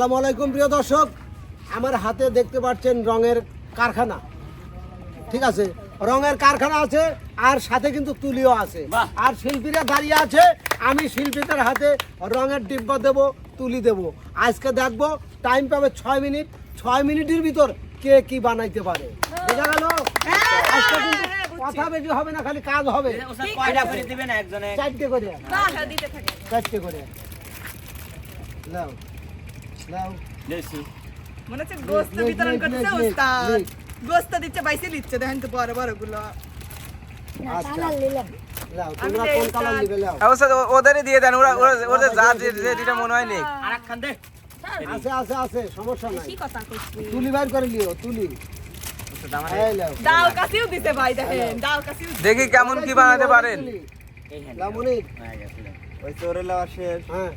আসসালামু আলাইকুম প্রিয় দর্শক। আমার হাতে দেখতে পাচ্ছেন রঙের কারখানা। ঠিক আছে? রঙের কারখানা আছে আর সাথে কিন্তু তুলিও আছে। বাহ। আর শিল্পীরা দাঁড়িয়ে আছে আমি শিল্পীদের হাতে রঙের ডিব্বা দেব তুলি দেব। আজকে দেখব টাইম পাবে ছয় মিনিট। ছয় মিনিটের ভিতর কে কি বানাইতে পারে। বোঝা গেল? আজকে কিন্তু কথা বেশি হবে না খালি কাজ হবে। কয়টা করে দিবেন একজনে? চারটে করে। বাসা দিতে থাকে। চারটে করে। মনে হচ্ছে গোস্ত বিতরণ করতেছে উস্তাদ গোস্ত দিচ্ছে বাইসে দিচ্ছে দেখেন তো বড় বড়গুলো। আচ্ছা। ওদেরই দিয়ে দেন ওরা ওরা- ওদের যা যেটা মনে হয় নেই। দে। আছে আছে আছে সমস্যা নাই। কি কথা কইছিস তুলি বাইর করে লিও তুলি। কাছিও দিতে ভাই দেখেন কাছিও দেখি কেমন কি বানাতে পারেন। এই হ্যাঁ হয়ে ওই চোরে লাওয়া শেষ। হ্যাঁ।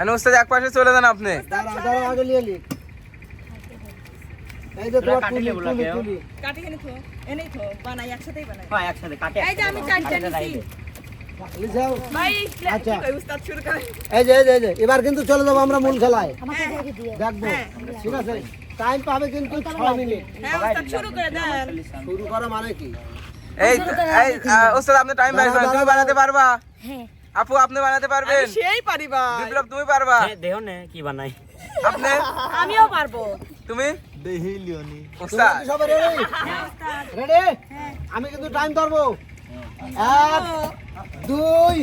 এন ওস্তাদ এক পাশে চলে যান আপনি। দাঁড়া দাঁড়া আগে লিয়ে লি এই যে তোমার কাটি লেবু লাগে। কাটি এনে থো এনেই থো বানাই একসাথেই বানাই। হ্যাঁ একসাথে কাটে এই যে আমি চারটা নিছি লিসাও ভাই। কি কই উস্তাদ শুরু করেন এই যে এই যে, এই যে এবার কিন্তু চলে যাব আমরা মূল খেলায়। হ্যাঁ দেখব। হ্যাঁ। ঠিক আছে? টাইম পাবে কিন্তু ছয় মিনিট হ্যাঁ শুরু করে করা মানে কি? এই ওস্তাদ আপনি টাইম তুমি বানাতে পারবা? হ্যাঁ। আপু আপনি বানাতে পারবেন। সেই পারি ভাই বিপ্লব তুমি পারবা। দেহ নে কি বানাই। আপনি? আমিও পারব। তুমি? দেহি লিওনি। ওস্তাদ কি সবাই রেডি রেডি আমি কিন্তু টাইম ধরবো। এক দুই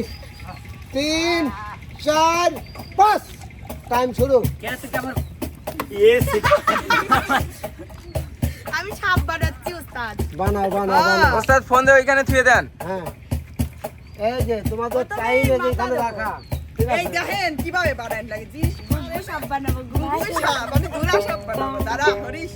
তিন চার পাঁচ। টাইম শুরু। কেন তুই কি আমার? ইয়েস আমি সাপ বানাচ্ছি বানাও বানাও বানাও। ওস্তাদ ফোন দিয়ে ওইখানে থুয়ে দেন। হ্যাঁ। এই যে তোমাদের টাইম মাথা রাখা। এই দেখেন কীভাবে বানান লাগে জিনিস? সাপ বানাবো আমি গুলা সাপ বানাবো। দাঁড়া হরিশ।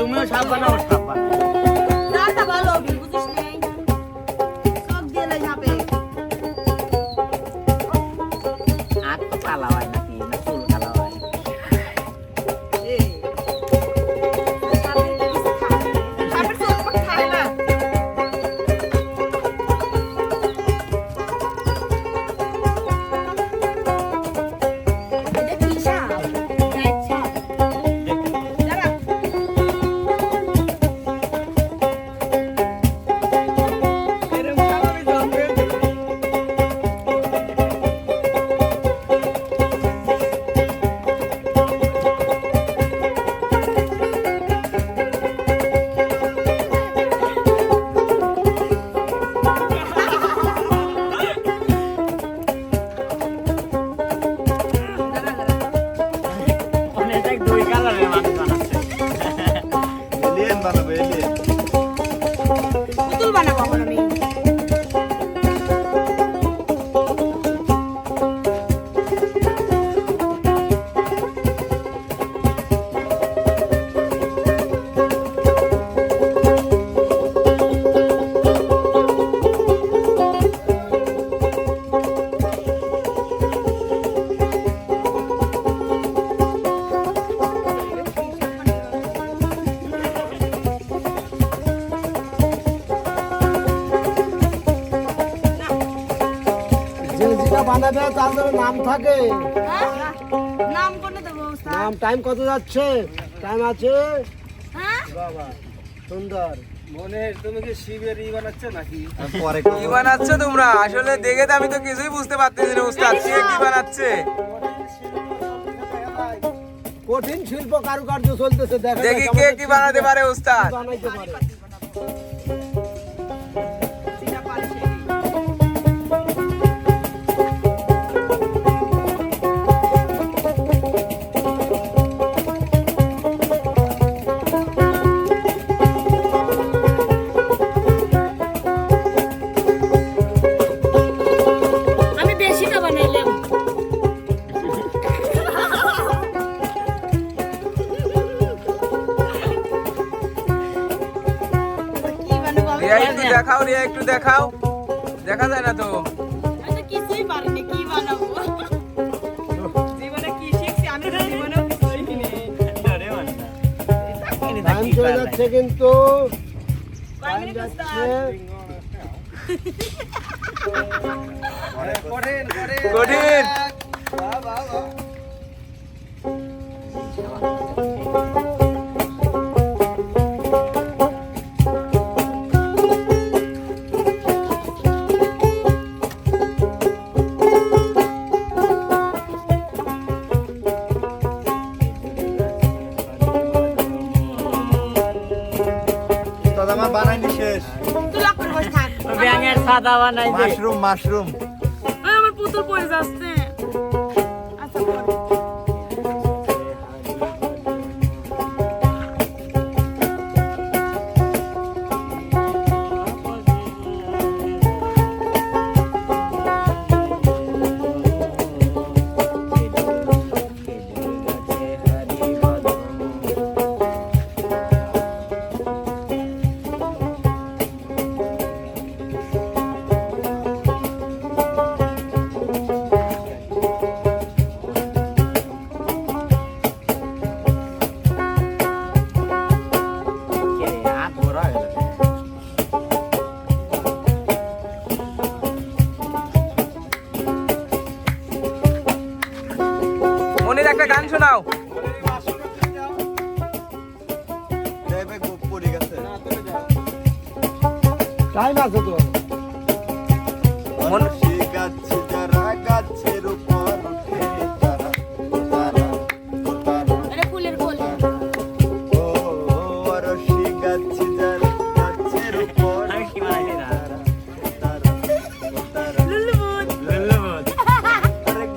তুমিও সাপ সাপ বানাও তার নাম থাকে। নাম কোনে দেবো নাম টাইম কত যাচ্ছে? টাইম আছে? হ্যাঁ? বাবা সুন্দর। আর পরে কি বানাচ্ছ তোমরা? আসলে দেখে তো আমি তো কিছুই বুঝতে পারতেছি না উস্তাদ কে কি বানাচ্ছে? কঠিন শিল্প কারুকার্য চলতেছে দেখা দেখি কে কি বানাতে পারে উস্তাদ বানাইতে পারে। রিয়া একটু দেখাও রিয়া একটু দেখাও। দেখা যায় না তো? আমি কিছুই পারিনি কি বানাবো? জীবনে কি শিখছি? আমি জীবনেও কিছু শিখিনি। মানে টাইম চলে যাচ্ছে কিন্তু। যাচ্ছে। কঠিন বানাইছে মাশরুম মাশরুম।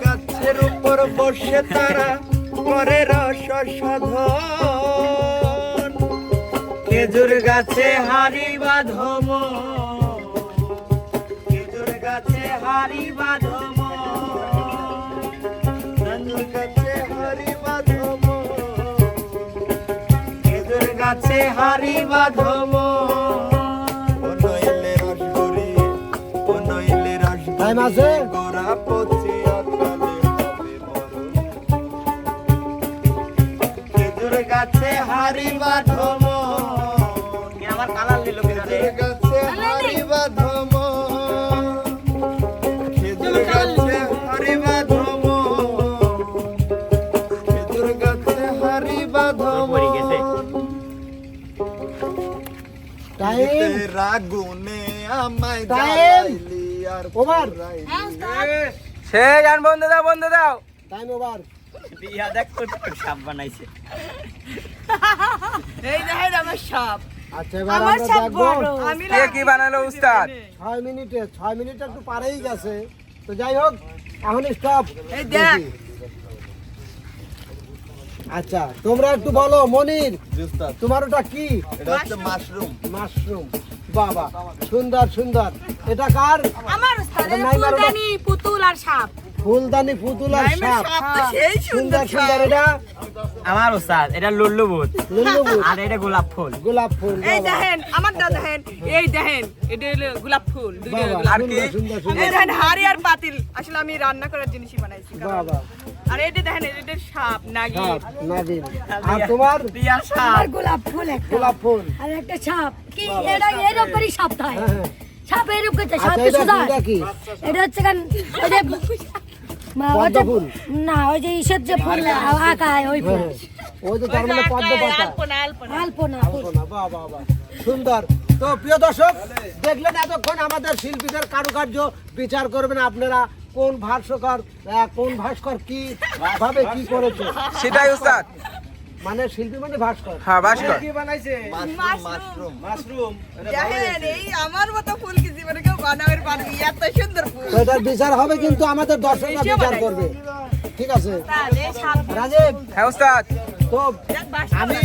গাছের উপর বসে তারা করে রস সাধন। খেজুর গাছে বাঁধম খেজুর গাছে হারি বাঁধব খেজুর গাছে হাড়ি বাঁধম ও নইলে নইলে রসগরি টাইম আছে? পচে গাছে হারি বাঁধব আমার কালার নিল পড়ে গেছে। টাইম রাগুনে আমায় Time. জ্বালাইলি আর Over. সে গান বন্ধ দাও বন্ধ দাও। Time over. বিয়া দেখ কত সাপ বানাইছে। এই দেখেন আমার সাপ। আচ্ছা এবার আমরা দেখব কে কি বানালো উস্তাদ? ছয় মিনিটে ছয় মিনিট একটু পারেই গেছে। তো যাই হোক এখন স্টপ এই দেখ। আচ্ছা তোমরা একটু বলো মনির তোমার ওটা কি? এটা হচ্ছে মাশরুম। মাশরুম। বাবা সুন্দর সুন্দর। এটা কার? আমার ওস্তাদ এটা নাই মারো না। ফুলদানি পুতুল আর সাপ। ফুলদানি আর সাপ। সেই সুন্দর সুন্দর এটা আমার ওস্তাদ এটা লুল্লুবুত লুল্লুবু আর এটা গোলাপ ফুল। গোলাপ ফুল এই দেখেন আমার দা দেখেন এই দেখেন এটা হলো গোলাপ ফুল দুইটা আর কি? এই দেখেন হাড়ি আর পাতিল আসলে আমি রান্না করার জিনিসই বানাইছি বাবা। আর এটা দেখেন এটা সাপ নাগি নাগিন। আর তোমার? বিয়া সাপ। আর গোলাপ ফুল একটা। গোলাপ ফুল। আর একটা সাপ। কি? এটা এরকম করে সাপ হয়। হ্যাঁ, হ্যাঁ। সাপ কি? এটা হচ্ছে কান ওই যে মা, ওই পদ্ম যে ফুল? না ওই যে ইসের যে ফুল আঁকা ওই ফুল। ওই যে তার মানে পদ্ম পাতা আলপনা আলপনা। আলপনা ফুল। না, বাহ, বাহ, বাহ। সুন্দর। তো প্রিয় দর্শক দেখলেন এতক্ষণ আমাদের শিল্পীদের কারুকার্য। বিচার করবেন আপনারা কোন ভাস্কর আহ, কোন ভাস্কর কি ভাবে কি করেছে। সেটাই উস্তাদ। মানে শিল্পী মানে ভাস্কর। হ্যাঁ ভাস্কর। মাশরুম। মাশরুম। দেখেন এই আমার মতো ফুল কি জীবনে কেউ বানাবের পারবি এত সুন্দর ফুল। এটার বিচার হবে কিন্তু আমাদের দর্শকরা বিচার করবে। ঠিক আছে? রাজীব। হ্যাঁ উস্তাদ তো আমি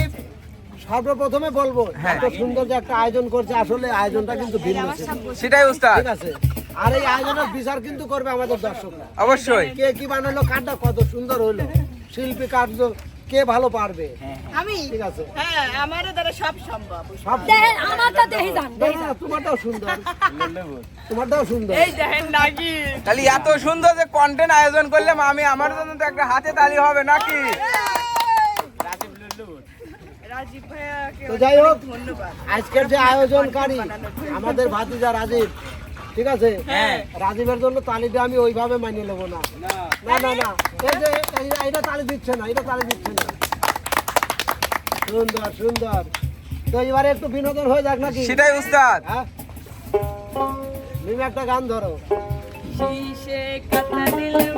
সর্বপ্রথমে বলব হ্যাঁ। এত সুন্দর যে একটা আয়োজন করছে আসলে আয়োজনটা কিন্তু ভিন্ন সেটাই উস্তাদ ঠিক আছে? আর এই আয়োজনের বিচার কিন্তু করবে আমাদের দর্শকরা। অবশ্যই। কে কি বানালো কাঠটা কত সুন্দর হলো। শিল্পী কার্য কে ভালো পারবে? হ্যাঁ, হ্যাঁ। আমি? ঠিক আছে। হ্যাঁ আমার দ্বারা সব সম্ভব। সব দেখেন আমারটা দেখি যান তোমারটাও সুন্দর। তোমারটাও সুন্দর। এই দেখেন নাকি খালি এত সুন্দর যে কন্টেন্ট আয়োজন করলাম আমি আমার জন্য তো একটা হাতে তালি হবে নাকি? তো যাই হোক ধন্যবাদ। আজকের যে আয়োজনকারী আমাদের ভাতিজা রাজীব ঠিক আছে? হ্যাঁ। রাজীবের জন্য তালিটা আমি ওইভাবে মানিয়ে নেব না। না। না না এই যে এটা তালি দিচ্ছে না এটা তালি দিচ্ছে না। সুন্দর সুন্দর। তো এবারে একটু বিনোদন হয়ে যাক নাকি? সেটাই উস্তাদ। হ্যাঁ? একটা গান ধরো। শীষে কথা দিলাম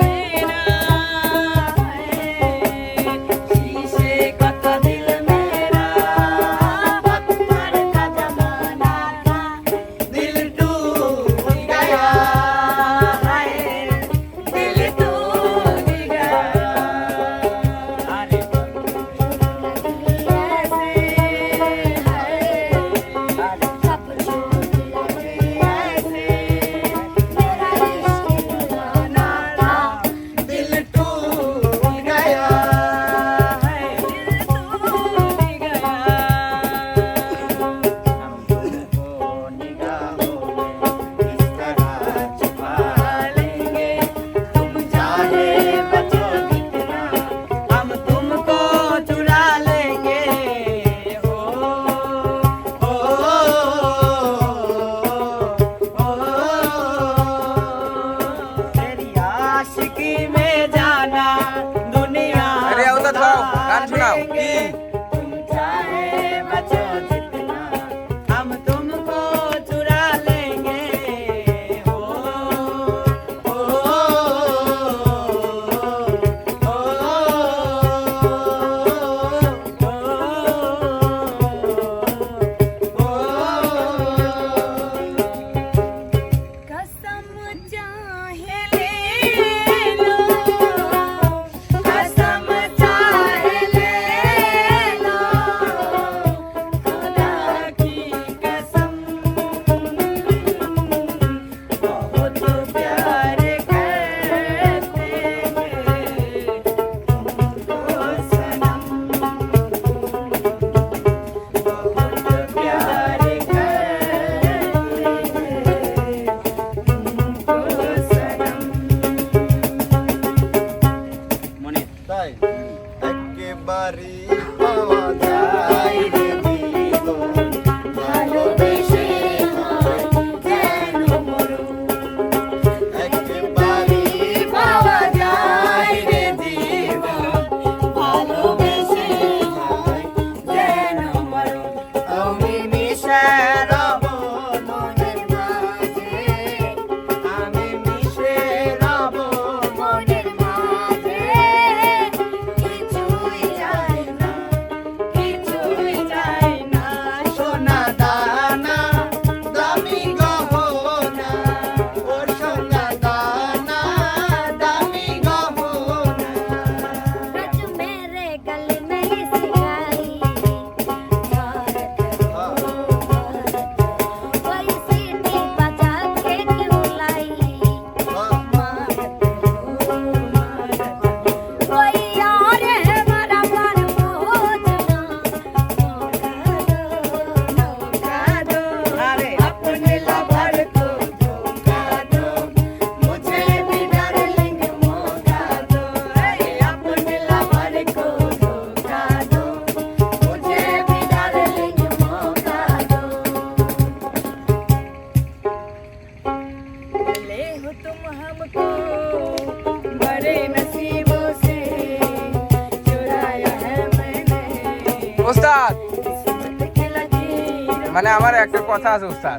কথা আছে উস্তাদ।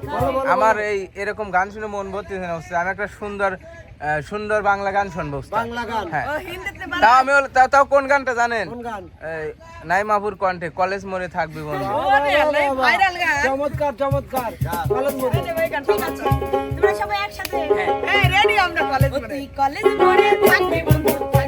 আমার এই এরকম গান শুনে মন ভর্তি হয়ে উস্তাদ। আমি একটা সুন্দর সুন্দর বাংলা গান শুনব হ্যাঁ। তাও আমি তাও তাও কোন গানটা জানেন? নাই মাহবুর কণ্ঠে কলেজ মোড়ে থাকবি বন্ধু। চমৎকার চমৎকার। সবাই একসাথে হ্যাঁ। কলেজ মোড়ে। বন্ধু।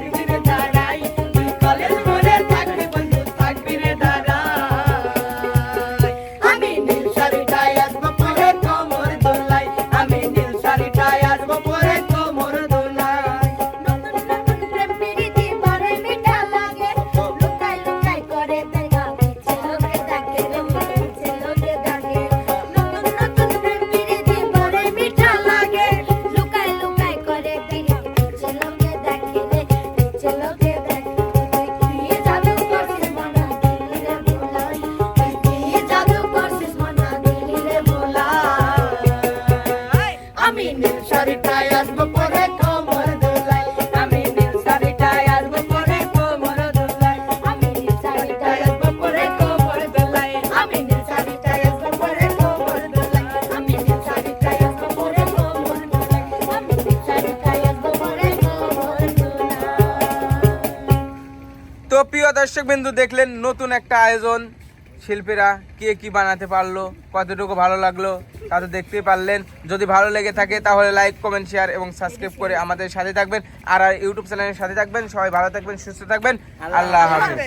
দর্শক বিন্দু দেখলেন নতুন একটা আয়োজন। শিল্পীরা কে কি বানাতে পারল কতটুকু ভালো লাগল তা তো দেখতেই পারলেন। যদি ভালো লেগে থাকে তাহলে লাইক কমেন্ট শেয়ার এবং সাবস্ক্রাইব করে আমাদের সাথে থাকবেন। আর ইউটিউব চ্যানেলের সাথে থাকবেন। সবাই ভালো থাকবেন সুস্থ থাকবেন। আল্লাহ হাফেজ।